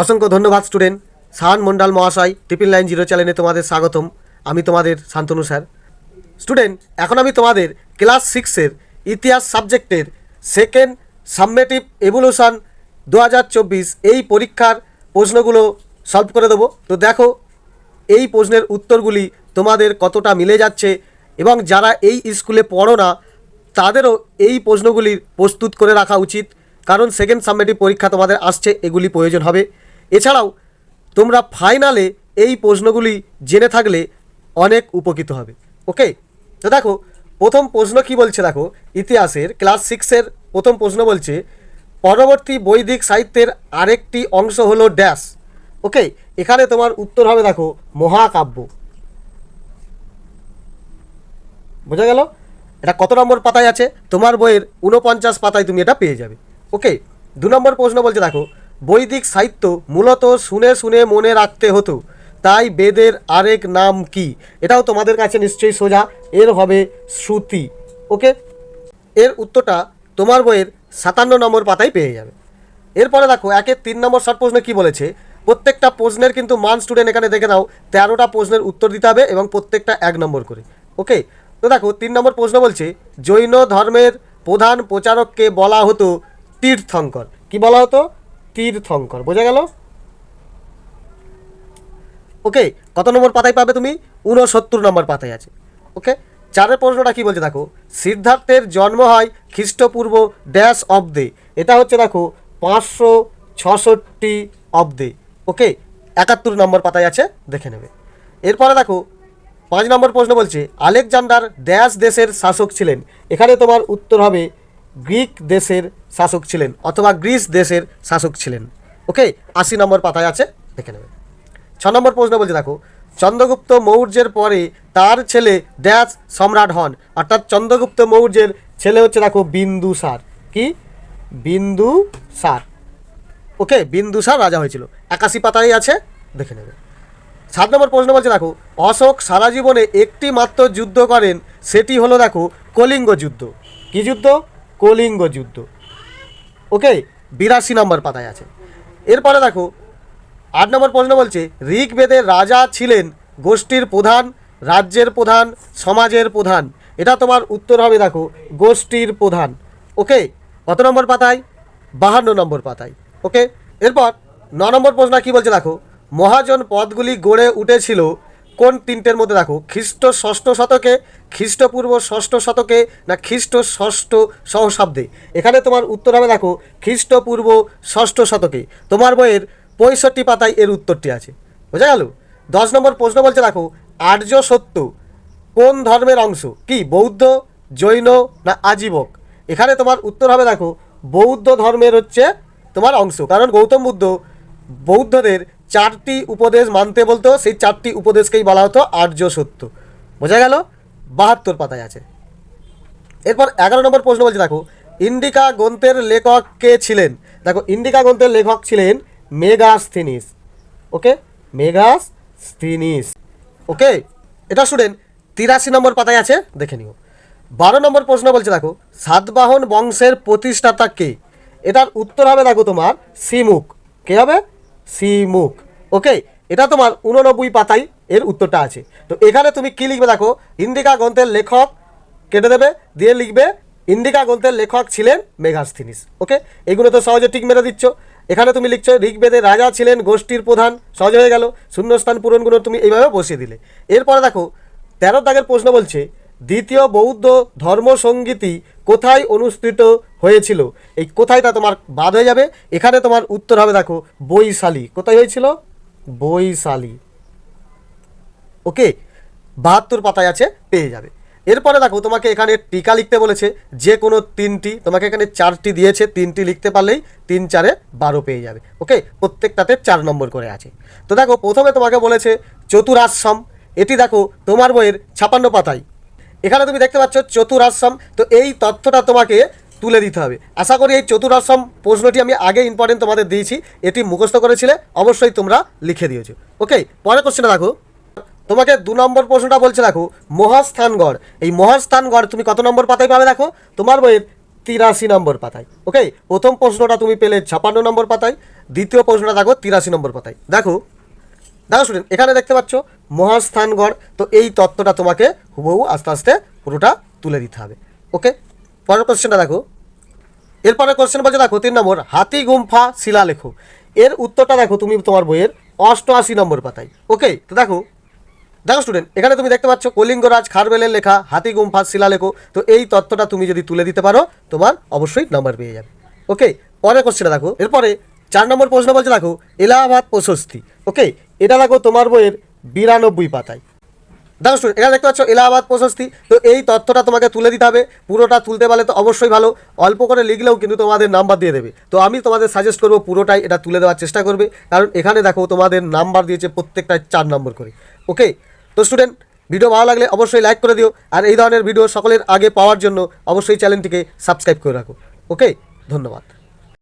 অসংখ্য ধন্যবাদ, স্টুডেন্ট। সাহান মন্ডল মহাশয় ট্রিপল নাইন জিরো চ্যানেলে তোমাদের স্বাগতম। আমি তোমাদের শান্তনু স্যার। স্টুডেন্ট, এখন আমি তোমাদের ক্লাস সিক্সের ইতিহাস সাবজেক্টের সেকেন্ড সাবমেটিভ এভলিউশন দু এই পরীক্ষার প্রশ্নগুলো সলভ করে দেবো। তো দেখো, এই প্রশ্নের উত্তরগুলি তোমাদের কতটা মিলে যাচ্ছে এবং যারা এই স্কুলে পড়ো না, তাদেরও এই প্রশ্নগুলির প্রস্তুত করে রাখা উচিত। কারণ সেকেন্ড সাবমেটিভ পরীক্ষা তোমাদের আসছে, এগুলি প্রয়োজন হবে। এছাড়াও, তোমরা ফাইনালে এই প্রশ্নগুলি জেনে থাকলে অনেক উপকৃত হবে। ওকে? তো দেখো, প্রথম প্রশ্ন কি বলছে দেখো, ইতিহাসের ক্লাস সিক্সের প্রথম প্রশ্ন বলছে, পরবর্তী বৈদিক সাহিত্যের আরেকটি অংশ হলো ড্যাশ। ওকে? এখানে তোমার উত্তর হবে দেখো, মহাকাব্য। বোঝা গেল? এটা কত নম্বর পাতায় আছে? তোমার বইয়ের উনপঞ্চাশ পাতায় তুমি এটা পেয়ে যাবে। ওকে? দু নম্বর প্রশ্ন বলছে দেখো বৈদিক সাহিত্য মূলত শুনে শুনে মনে রাখতে হতো। তাই বেদের আরেক নাম কি? এটাও তোমাদের কাছে নিশ্চয়ই সোজা। এর হবে শ্রুতি। ওকে? এর উত্তরটা তোমার বইয়ের সাতান্ন নম্বর পাতায় পেয়ে যাবে। এরপরে দেখো, একের তিন নম্বর শর্ট প্রশ্নে কী বলেছে? প্রত্যেকটা প্রশ্নের কিন্তু মান স্টুডেন্ট এখানে দেখে নাও, তেরোটা প্রশ্নের উত্তর দিতে হবে এবং প্রত্যেকটা এক নম্বর করে। ওকে? তো দেখো, তিন নম্বর প্রশ্ন বলছে, জৈন ধর্মের প্রধান প্রচারককে বলা হতো তীর্থঙ্কর। কি বলা হতো? তীর্থঙ্কর বোঝা গেল? ওকে, কত নম্বর পাতায় পাবে তুমি? ঊনসত্তর নম্বর পাতায় আছে। ওকে, চারের প্রশ্নটা কি বলছে? দেখো, সিদ্ধার্থের জন্ম হয় খ্রিস্টপূর্ব ড্যাশ অব্দে এটা হচ্ছে, দেখো, পাঁচশো ছষট্টি অব্দে ওকে, একাত্তর নম্বর পাতায় আছে, দেখে নেবে। এরপরে, দেখো, পাঁচ নম্বর প্রশ্ন বলছে, আলেকজান্ডার ড্যাশ দেশের শাসক ছিলেন। এখানে তোমার উত্তর হবে গ্রিক দেশের শাসক ছিলেন অথবা গ্রিস দেশের শাসক ছিলেন। ওকে? আশি নম্বর পাতায় আছে, দেখে নেবে। ছ নম্বর প্রশ্ন বলছে, দেখো, চন্দ্রগুপ্ত মৌর্যের পরে তার ছেলে ড্যাশ সম্রাট হন। অর্থাৎ চন্দ্রগুপ্ত মৌর্যের ছেলে হচ্ছে, দেখো বিন্দুসার কি? বিন্দুসার ওকে? বিন্দুসার রাজা হয়েছিল। একাশি পাতায় আছে, দেখে নেবে। সাত নম্বর প্রশ্ন বলছে, দেখো, অশোক সারা জীবনে একটি মাত্র যুদ্ধ করেন, সেটি হলো, দেখো, কলিঙ্গ যুদ্ধ। কি যুদ্ধ? কলিঙ্গ যুদ্ধ। ওকে? বিরাশি নম্বর পাতায় আছে। এরপরে দেখো, আট নম্বর প্রশ্ন বলছে ঋগ্বেদের রাজা ছিলেন গোষ্ঠীর প্রধান, রাজ্যের প্রধান, সমাজের প্রধান। এটা তোমার উত্তর হবে দেখো, গোষ্ঠীর প্রধান। ওকে? কত নম্বর পাতায়? বাহান্ন নম্বর পাতায়। ওকে? এরপর ন নম্বর প্রশ্ন কি বলছে দেখো, মহাজন পদগুলি গড়ে উঠেছিল কোন তিনটের মধ্যে দেখো? খ্রিস্ট ষষ্ঠ শতকে খ্রিস্টপূর্ব ষষ্ঠ শতকে, না খ্রিস্ট ষষ্ঠ সহস্রাব্দে এখানে তোমার উত্তর হবে দেখো খ্রিস্টপূর্ব ষষ্ঠ শতকে। তোমার বইয়ের পঁয়ষট্টি পাতায় এর উত্তরটি আছে। বোঝা গেল? দশ নম্বর প্রশ্ন বলছে দেখো, আর্য সত্য কোন ধর্মের অংশ? কি, বৌদ্ধ, জৈন, না আজীবক? এখানে তোমার উত্তর হবে দেখো, বৌদ্ধ ধর্মের হচ্ছে তোমার অংশ। কারণ গৌতম বুদ্ধ বৌদ্ধদের চারটি উপদেশ মানতে বলতো, সেই চারটি উপদেশকেই বলা হতো আর্য সত্য। বোঝা গেল? বাহাত্তর পাতায় আছে। এরপর এগারো নম্বর প্রশ্ন বলছে, দেখো, ইন্ডিকা গ্রন্থের লেখক কে ছিলেন? দেখো, ইন্ডিকা গ্রন্থের লেখক ছিলেন মেগাস্থিনিস ওকে? মেগাস্থিনিস ওকে? এটা স্টুডেন্ট তিরাশি নম্বর পাতায় আছে, দেখে নিও। বারো নম্বর প্রশ্ন বলছে, দেখো, সাতবাহন বংশের প্রতিষ্ঠাতা কে? এটার উত্তর হবে, দেখো তোমার সিমুখ কে হবে? সিমুখ ওকে, এটা তোমার উননব্বই পাতায় এর উত্তরটা আছে। তো এখানে তুমি কি লিখবে দেখো? ইন্দিকা গ্রন্থের লেখক কেটে দেবে, দিয়ে লিখবে ইন্দিকা গ্রন্থের লেখক ছিলেন মেঘাস্থিনিস। ওকে, এগুলো তো সহজে ঠিক মেরে দিচ্ছ। এখানে তুমি লিখছো ঋগ্বেদের রাজা ছিলেন গোষ্ঠীর প্রধান, সহজ হয়ে গেল। শূন্যস্থান পূরণগুলো তুমি এইভাবে বসিয়ে দিলে। এরপরে দেখো, তেরো দাগের প্রশ্ন বলছে দ্বিতীয় বৌদ্ধ ধর্মসঙ্গীতি কোথায় অনুষ্ঠিত হয়েছিল? এই কোথায়টা তোমার বাদ হয়ে যাবে? এখানে তোমার উত্তর হবে, দেখো, বৈশালী। কোথায় হয়েছিল? বৈশালী। ওকে, বাহাত্তর পাতায় আছে, পেয়ে যাবে। এরপরে দেখো, তোমাকে এখানে টিকা লিখতে বলেছে, যে কোনো তিনটি, তোমাকে এখানে চারটি দিয়েছে, তিনটি লিখতে পারলেই তিন চারে বারো পেয়ে যাবে। ওকে, প্রত্যেকটাতে চার নম্বর করে আছে। তো দেখো, প্রথমে তোমাকে বলেছে, চতুরাশ্রম। এটি দেখো, তোমার বইয়ের ছাপান্ন পাতায়। এখানে তুমি দেখতে পাচ্ছ চতুরাশ্রম তো এই তথ্যটা তোমাকে তুলে দিতে হবে। আশা করি এই চতুরাশ্রম প্রশ্নটি আমি আগে ইম্পর্টেন্ট তোমাদের দিয়েছি। এটি মুখস্থ করেছিলে, অবশ্যই তোমরা লিখে দিয়েছ। ওকে পরের কোশ্চেনটা দেখো। তোমাকে দু নম্বর প্রশ্নটা বলছে, দেখো, মহাস্থানগড়। এই মহাস্থানগড় তুমি কত নম্বর পাতায় পাবে, দেখো? তোমার বইয়ের তিরাশি নম্বর পাতায়। ওকে প্রথম প্রশ্নটা তুমি পেলে ছাপান্ন নম্বর পাতায়। দ্বিতীয় প্রশ্নটা, দেখো, তিরাশি নম্বর পাতায়। দেখো দেখো স্টুডেন্ট এখানে দেখতে পাচ্ছ মহাস্থানগড়, তো এই তত্ত্বটা তোমাকে হুবহু আস্তে আস্তে পুরোটা তুলে দিতে হবে। ওকে পরের কোশ্চেনটা দেখো। এরপরে কোশ্চেন বলছে দেখো, তিন নম্বর, হাতি, গুম্ফা শিলালেখ এর উত্তরটা দেখো তুমি তোমার বইয়ের অষ্টআশি নম্বর পাতায়। ওকে তো দেখো দেখো স্টুডেন্ট এখানে তুমি দেখতে পাচ্ছ কলিঙ্গরাজ, খারবেলের লেখা, হাতি, গুম্ফা শিলালেখ তো এই তত্ত্বটা তুমি যদি তুলে দিতে পারো, তোমার অবশ্যই নাম্বার পেয়ে যাবে। ওকে পরের কোশ্চেনটা দেখো। এরপরে চার নম্বর প্রশ্ন বলছে দেখো, এলাহাবাদ প্রশস্তি। ওকে এটা দেখো তোমার বইয়ের বিরানব্বই পাতায়। দেখো স্টুডেন্ট এখানে দেখতে পাচ্ছ এলাহাবাদ প্রশস্তি, তো এই তথ্যটা তোমাকে তুলে দিতে হবে, পুরোটা তুলতে পারলে তো অবশ্যই ভালো, অল্প করে লিখলেও কিন্তু তোমাদের নাম্বার দিয়ে দেবে। তো আমি তোমাদের সাজেস্ট করব পুরোটাই এটা তুলে দেওয়ার চেষ্টা করবে, কারণ এখানে দেখো তোমাদের নাম্বার দিয়েছে প্রত্যেকটা চার নম্বর করে ওকে তো স্টুডেন্ট ভিডিও ভালো লাগলে অবশ্যই লাইক করে দিও, আর এই ধরনের ভিডিও সকলের আগে পাওয়ার জন্য অবশ্যই চ্যানেলটিকে সাবস্ক্রাইব করে রাখো ওকে ধন্যবাদ।